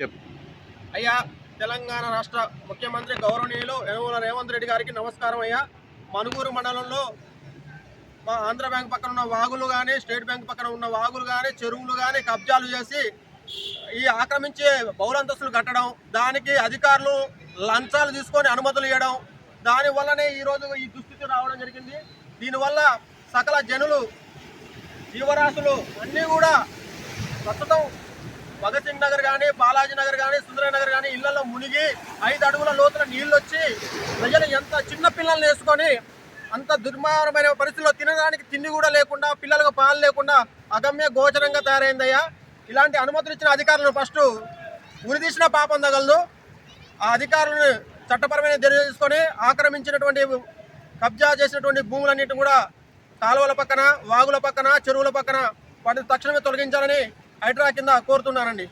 చెప్పు. అయ్యా తెలంగాణ రాష్ట్ర ముఖ్యమంత్రి గౌరవనీయులు యనమల రేవంత్ రెడ్డి గారికి నమస్కారం అయ్యా. మనుగూరు మండలంలో మా ఆంధ్ర బ్యాంక్ పక్కన ఉన్న వాగులు కానీ స్టేట్ బ్యాంక్ పక్కన ఉన్న వాగులు కానీ చెరువులు కానీ కబ్జాలు చేసి ఈ ఆక్రమించే బౌలంతస్తులు కట్టడం దానికి అధికారులు లంచాలు తీసుకొని అనుమతులు ఇవ్వడం దానివల్లనే ఈరోజు ఈ దుస్థితి రావడం జరిగింది. దీనివల్ల సకల జనులు జీవరాశులు అన్నీ కూడా ప్రస్తుతం భగత్ సింగ్ నగర్ కానీ బాలాజీ నగర్ కానీ సుందర నగర్ కానీ ఇళ్ళలో మునిగి ఐదు అడుగుల లోతుల నీళ్ళు వచ్చి ప్రజలు ఎంత చిన్న పిల్లల్ని వేసుకొని అంత దుర్మారమైన పరిస్థితుల్లో తినడానికి తిండి కూడా లేకుండా పిల్లలకు పాలు లేకుండా అగమ్య గోచరంగా తయారైందయ్యా. ఇలాంటి అనుమతులు ఇచ్చిన అధికారులను ఫస్ట్ ఉరిదీసిన పాపం తగలదు. ఆ అధికారులను చట్టపరమైన చర్య తీసుకొని ఆక్రమించినటువంటి కబ్జా చేసినటువంటి భూములన్నింటిని కూడా కాలువల పక్కన వాగుల పక్కన చెరువుల పక్కన వాటిని తక్షణమే తొలగించాలని హైడ్రా కింద కోరుతున్నానండి